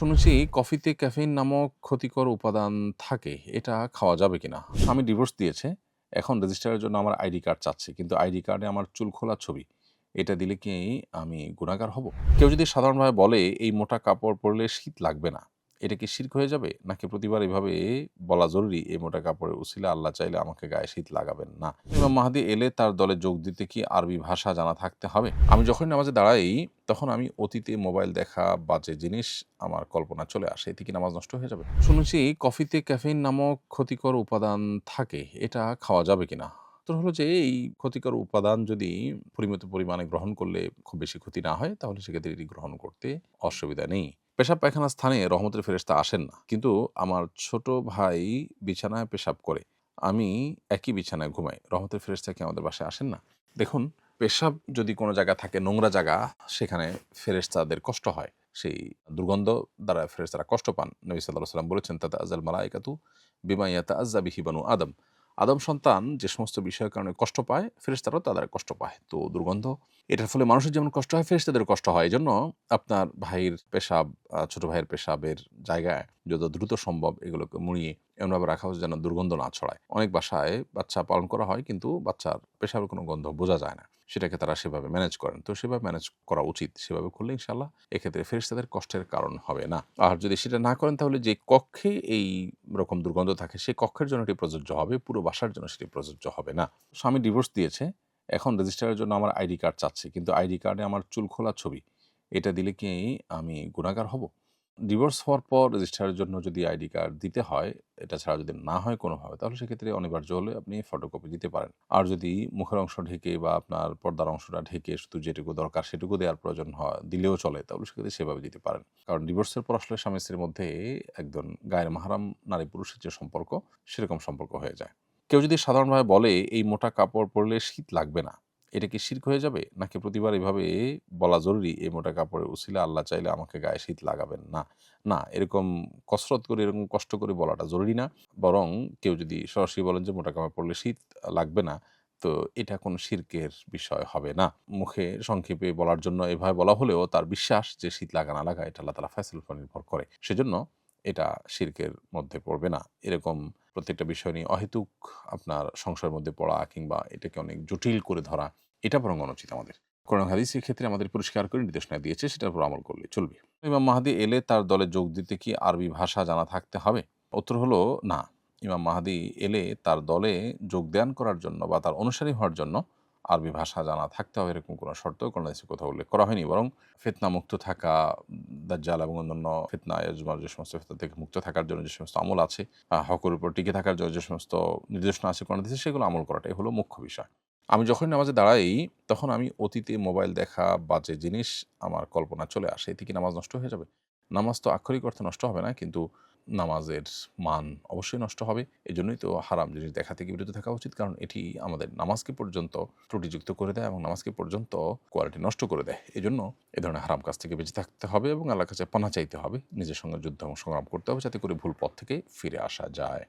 শুনেছি কফিতে ক্যাফেইন নামক ক্ষতিকর উপাদান থাকে। এটা খাওয়া যাবে কিনা? আমি ডিভোর্স দিয়েছে। এখন রেজিস্টারের জন্য আমার আইডি কার্ড চাচ্ছি। কিন্তু আইডি কার্ডে আমার চুল খোলা ছবি। এটা দিলে কি আমি গুণাগার হব? কেউ যদি সাধারণভাবে বলে, এই মোটা কাপড় পরলে শীত লাগবে না। এটা কি শির্ক হয়ে যাবে? নাকি প্রতিবার এভাবে বলা জরুরি, এই মোটা কাপড়ের উসিলে আল্লাহ চাইলে আমাকে গায়ে শীত লাগাবেন না? ইমাম মাহাদি এলে তার দলে যোগ দিতে কি আরবি ভাষা জানা থাকতে হবে? আমি যখন নামাজে দাঁড়াই তখন আমি অতীতে মোবাইল দেখা, বাজে জিনিস আমার কল্পনা চলে আসে, এতে কি নামাজ নষ্ট হয়ে যাবে? শুনেছি কফিতে ক্যাফেইন নামক ক্ষতিকর উপাদান থাকে, এটা খাওয়া যাবে কিনা? উত্তর হলো যে, এই ক্ষতিকর উপাদান যদি পরিমিত পরিমাণে গ্রহণ করলে খুব বেশি ক্ষতি না হয়, তাহলে সেক্ষেত্রে এটি গ্রহণ করতে অসুবিধা নেই। পেশাব পায়খানার স্থানে রহমতের ফেরেস্তা আসেন না, কিন্তু আমার ছোট ভাই বিছানায় পেশাব করে, আমি একই বিছানায় ঘুমাই, রহমতের ফেরেস্তা কি আমাদের বাসায় আসেন না? দেখুন পেশাব যদি কোনো জায়গা থাকে, নোংরা জায়গা, সেখানে ফেরেস্তাদের কষ্ট হয়। সেই দুর্গন্ধ দ্বারা ফেরেস্তারা কষ্ট পান। নবী সাল্লাহ সাল্লাম বলেছেন তাতে আজাল মালাইকাতু বিমাইয়াতা আজ্জা বিহিবানু আদম। আদম সন্তান যে সমস্ত বিষয়ের কারণে কষ্ট পায় ফেরেস্তারাও তাদের কষ্ট পায়। তো দুর্গন্ধ, এটার ফলে মানুষের যেমন কষ্ট হয় ফেরেস্তাদের কষ্ট হয়। এই জন্য আপনার ভাইয়ের পেশাব ছোট ভাইয়ের পেশাবের জায়গায় যত দ্রুত সম্ভব এগুলোকে মুড়িয়ে এমনভাবে রাখা হচ্ছে যেন দুর্গন্ধ না ছড়ায়। অনেক বাসায় বাচ্চা পালন করা হয় কিন্তু বাচ্চার পেশাবের কোনো গন্ধ বোঝা যায় না। সেটাকে তারা সেভাবে ম্যানেজ করেন। তো সেভাবে ম্যানেজ করা উচিত। সেভাবে করলে ইনশাল্লাহ এক্ষেত্রে ফেরেস্তাদের কষ্টের কারণ হবে না। আর যদি সেটা না করেন তাহলে যে কক্ষে এই রকম দুর্গন্ধ থাকে সেই কক্ষের জন্য এটি প্রযোজ্য হবে। পুরো বাসার জন্য সেটি প্রযোজ্য হবে না। স্বামী ডিভোর্স দিয়েছে। এখন রেজিস্টারের জন্য আমার আইডি কার্ড চাচ্ছে। কিন্তু আইডি কার্ডে আমার চুল খোলা ছবি। এটা দিলে কি আমি গুণাগার হব? ডিভোর্স হওয়ার পর রেজিস্টারের জন্য যদি আইডি কার্ড দিতে হয়, এটা ছাড়া যদি না হয় কোনোভাবে, তাহলে সেক্ষেত্রে অনিবার্য হলে আপনি ফটোকপি দিতে পারেন। আর যদি মুখের অংশ ঢেকে বা আপনার পর্দার অংশটা ঢেকে শুধু যেটুকু দরকার সেটুকু দেওয়ার প্রয়োজন হয়, দিলেও চলে, তাহলে সেক্ষেত্রে সেভাবে দিতে পারেন। কারণ ডিভোর্সের পর আসলে স্বামী স্ত্রীর মধ্যে একজন গায়ের মাহারাম নারী পুরুষের যে সম্পর্ক, সেরকম সম্পর্ক হয়ে যায়। কেউ যদি সাধারণভাবে বলে, এই মোটা কাপড় পরলে শীত লাগবে না। এটা কি শির্ক হয়ে যাবে? নাকি প্রতিবার এভাবে বলা জরুরি, এই মোটা কাপড়ের উসিলে আল্লাহ চাইলে আমাকে গায়ে শীত লাগাবেন? না না, এরকম কসরত করে, এরকম কষ্ট করে বলাটা জরুরি না। বরং কেউ যদি সরাসরি বলেন যে মোটা কাপড় পরলে শীত লাগবে না, তো এটা কোনো শির্কের বিষয় হবে না। মুখে সংক্ষেপে বলার জন্য এভাবে বলা হলেও তার বিশ্বাস যে শীত লাগা না লাগা, এটা আল্লাহ তালা ফয়সল উপর নির্ভর করে। সেজন্য এটা শির্কের মধ্যে পড়বে না। এরকম প্রত্যেকটা বিষয় নিয়ে অহেতুক আপনার সংশয়ের মধ্যে পড়া কিংবা এটাকে অনেক জটিল করে ধরা, এটা বরং অনুচিত আমাদের। কোরআন হাদিস ক্ষেত্রে আমাদের পরিষ্কার করে নির্দেশনা দিয়েছে, সেটার উপর আমল করলে চলবে। ইমাম মাহাদি এলে তার দলে যোগ দিতে কি আরবি ভাষা জানা থাকতে হবে? উত্তর হলো, না। ইমাম মাহাদি এলে তার দলে যোগদান করার জন্য বা তার অনুসারী হওয়ার জন্য আরবি ভাষা জানা থাকতে হবে, এরকম কোনো শর্ত, কোনো কোথাও উল্লেখ করা হয়নি। বরং ফেতনা মুক্ত থাকা, দাজ্জাল এবং অন্যান্য ফেতনা ইয়াজমার যে সমস্ত ফেতনা থেকে মুক্ত থাকার জন্য যে সমস্ত আমল আছে হকের উপর টিকে থাকার জন্য যে সমস্ত নির্দেশনা আছে কোনো হাদিসে, সেগুলো আমল করাটাই হলো মুখ্য বিষয়। আমি যখন নামাজে দাঁড়াই, তখন আমি অতীতে মোবাইল দেখা বাজে জিনিস আমার কল্পনা চলে আসে, এতে কি নামাজ নষ্ট হয়ে যাবে? নামাজ তো আক্ষরিক অর্থে নষ্ট হবে না, কিন্তু নামাজের মান অবশ্যই নষ্ট হবে। এই জন্যই তো হারাম জিনিস দেখা থেকে বিরত থাকা উচিত, কারণ এটি আমাদের নামাজকে পর্যন্ত ত্রুটিযুক্ত করে দেয় এবং নামাজকে পর্যন্ত কোয়ালিটি নষ্ট করে দেয়। এই জন্য এ ধরনের হারাম কাজ থেকে বেঁচে থাকতে হবে এবং আল্লাহর কাছে পানা চাইতে হবে। নিজের সঙ্গে যুদ্ধ এবং সংগ্রাম করতে হবে যাতে করে ভুল পথ থেকে ফিরে আসা যায়।